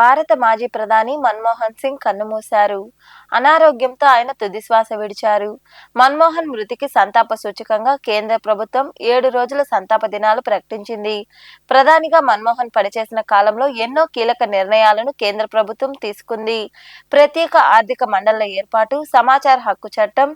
భారత మాజీ ప్రధాని మన్మోహన్ సింగ్ కన్నుమూశారు. అనారోగ్యంతో ఆయన తుదిశ్వాస విడిచారు. మన్మోహన్ మృతికి సంతాప సూచకంగా కేంద్ర ప్రభుత్వం ఏడు రోజుల సంతాప దినాలు ప్రకటించింది. ప్రధానిగా మన్మోహన్ పనిచేసిన కాలంలో ఎన్నో కీలక నిర్ణయాలను కేంద్ర ప్రభుత్వం తీసుకుంది. ప్రత్యేక ఆర్థిక మండళ్ళ ఏర్పాటు సమాచార హక్కు చట్టం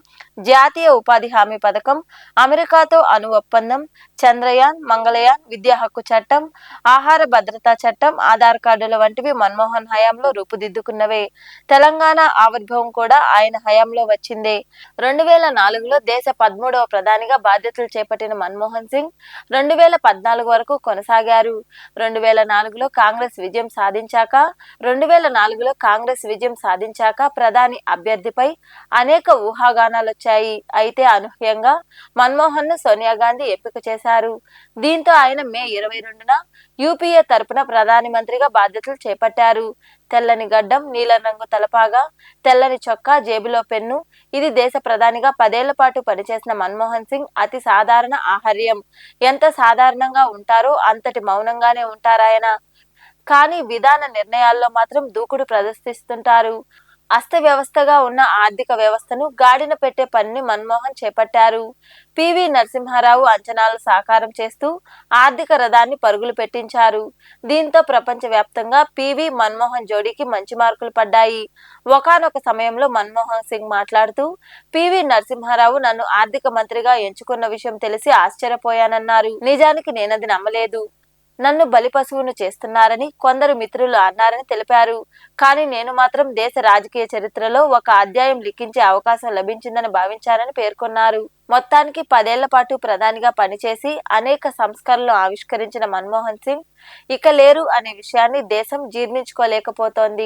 జాతీయ ఉపాధి హామీ పథకం అమెరికాతో అణు ఒప్పందం చంద్రయాన్ మంగళయాన్ విద్యా హక్కు చట్టం ఆహార భద్రతా చట్టం ఆధార్ కార్డుల వంటివి మన్మోహన్ హయాంలో రూపుదిద్దుకున్నవే. తెలంగాణ ఆవిర్భావం కూడా ఆయన హయాంలో వచ్చింది. రెండు వేల నాలుగులో దేశ పదమూడవ ప్రధానిగా బాధ్యతలు చేపట్టిన మన్మోహన్ సింగ్ రెండు వేల పద్నాలుగు వరకు కొనసాగారు. రెండు వేల నాలుగులో కాంగ్రెస్ విజయం సాధించాక రెండు వేల నాలుగులో కాంగ్రెస్ విజయం సాధించాక ప్రధాని అభ్యర్థిపై అనేక ఊహాగానాలు వచ్చాయి అయితే అనూహ్యంగా మన్మోహన్ను సోనియా గాంధీ ఎంపిక చేశారు. దీంతో ఆయన మే ఇరవై రెండున యూపీఏ తరపున ప్రధాని మంత్రిగా బాధ్యతలు చేపట్టారు. తెల్లని గడ్డం నీలం రంగు తలపాగా తెల్లని చొక్కా జేబులో పెన్ను. ఇది దేశ ప్రధానిగా పదేళ్ళ పాటు పనిచేసిన మన్మోహన్ సింగ్ అతి సాధారణ ఆహార్యం. ఎంత సాధారణంగా ఉంటారో అంతటి మౌనంగానే ఉంటారాయన. కానీ విధాన నిర్ణయాల్లో మాత్రం దూకుడు ప్రదర్శిస్తుంటారు. అస్తవ్యవస్థగా ఉన్న ఆర్థిక వ్యవస్థను గాడిన పెట్టే పనిని మన్మోహన్ చేపట్టారు. పివి నరసింహారావు అంచనాలు సాకారం చేస్తూ ఆర్థిక రథాన్ని పరుగులు పెట్టించారు. దీంతో ప్రపంచవ్యాప్తంగా పివి మన్మోహన్ జోడీకి మంచి మార్కులు పడ్డాయి. ఒకానొక సమయంలో మన్మోహన్ సింగ్ మాట్లాడుతూ పివి నరసింహారావు నన్ను ఆర్థిక మంత్రిగా ఎంచుకున్న విషయం తెలిసి ఆశ్చర్యపోయానన్నారు. నిజానికి నేనది నమ్మలేదు. నన్ను బలిపశువును చేస్తున్నారని కొందరు మిత్రులు అన్నారని తెలిపారు. కానీ నేను మాత్రం దేశ రాజకీయ చరిత్రలో ఒక అధ్యాయం లిఖించే అవకాశం లభించిందని భావించారని పేర్కొన్నారు. మొత్తానికి పదేళ్ళ పాటు ప్రధానిగా పనిచేసి అనేక సంస్కరణలు ఆవిష్కరించిన మన్మోహన్ సింగ్ ఇక లేరు అనే విషయాన్ని దేశం జీర్ణించుకోలేకపోతోంది.